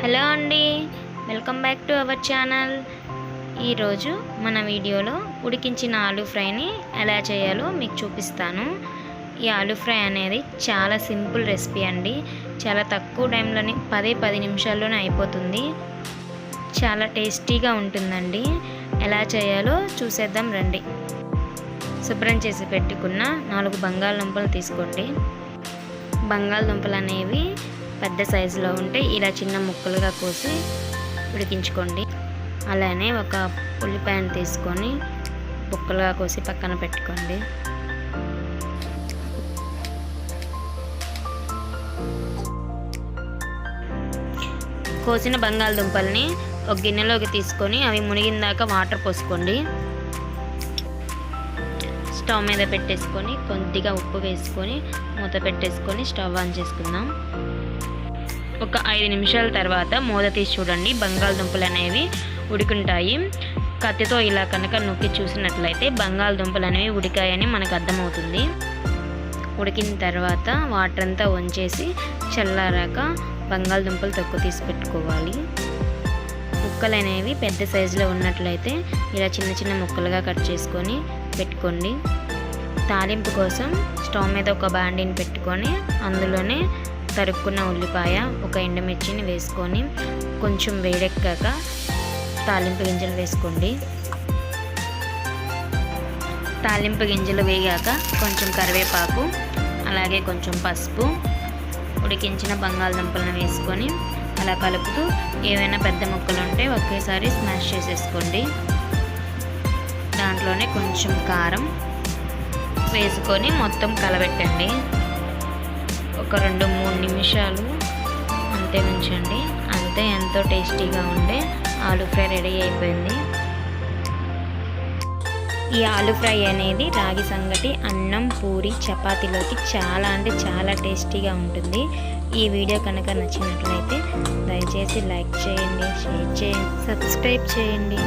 Hello అండి welcome back to our channel. ఈరోజు మన వీడియోలో ఉడికించిన ఆలూ ఫ్రైని ఎలా చేయాలో మీకు చూపిస్తాను. ఈ ఆలూ ఫ్రై అనేది చాలా సింపుల్ రెసిపీ అండి. చాలా తక్కువ టైంలోనే పదే పది నిమిషాల్లోనే అయిపోతుంది. చాలా టేస్టీగా ఉంటుందండి. ఎలా చేయాలో చూసేద్దాం రండి. శుభ్రం చేసి పెట్టుకున్న నాలుగు బంగాళదుంపలు తీసుకోండి. బంగాళదుంపలు అనేవి పెద్ద సైజులో ఉంటే ఇలా చిన్న ముక్కలుగా కోసి ఉడికించుకోండి. అలానే ఒక ఉల్లిపాయను తీసుకొని ముక్కలుగా కోసి పక్కన పెట్టుకోండి. కోసిన బంగాళదుంపల్ని ఒక గిన్నెలోకి తీసుకొని అవి మునిగిన దాకా వాటర్ పోసుకోండి. స్టవ్ మీద పెట్టేసుకొని కొద్దిగా ఉప్పు వేసుకొని మూత పెట్టేసుకొని స్టవ్ ఆన్ చేసుకుందాం. ఒక ఐదు నిమిషాల తర్వాత మూత తీసి చూడండి. బంగాళదుంపలు అనేవి ఉడుకుంటాయి. కత్తితో ఇలా కనుక నొక్కి చూసినట్లయితే బంగాళదుంపలు అనేవి ఉడికాయని మనకు అర్థమవుతుంది. ఉడికిన తర్వాత వాటర్ అంతా వంచేసి చల్లారాక బంగాళదుంపలు తక్కువ తీసి పెట్టుకోవాలి. ముక్కలు అనేవి పెద్ద సైజులో ఉన్నట్లయితే ఇలా చిన్న చిన్న ముక్కలుగా కట్ చేసుకొని పెట్టుకోండి. తాలింపు కోసం స్టవ్ మీద ఒక బాండీని పెట్టుకొని అందులోనే తరుక్కున్న ఉల్లిపాయ ఒక ఎండుమిర్చిని వేసుకొని కొంచెం వేడెక్కాక తాలింపు గింజలు వేసుకోండి. తాలింపు గింజలు వేగాక కొంచెం కరివేపాకు అలాగే కొంచెం పసుపు ఉడికించిన బంగాళదుంపలను వేసుకొని అలా కలుపుతూ ఏవైనా పెద్ద ముక్కలు ఉంటే ఒకేసారి స్మాష్ చేసేసుకోండి. దాంట్లోనే కొంచెం కారం వేసుకొని మొత్తం కలబెట్టండి. ఒక రెండు మూడు నిమిషాలు అంతే ఉంచండి. అంతే ఎంతో టేస్టీగా ఉండే ఆలూ ఫ్రై రెడీ అయిపోయింది. ఈ ఆలూ ఫ్రై అనేది రాగి సంగటి అన్నం పూరి చపాతీలోకి చాలా అంటే చాలా టేస్టీగా ఉంటుంది. ఈ వీడియో కనుక నచ్చినట్లయితే దయచేసి లైక్ చేయండి షేర్ చేయండి సబ్స్క్రైబ్ చేయండి.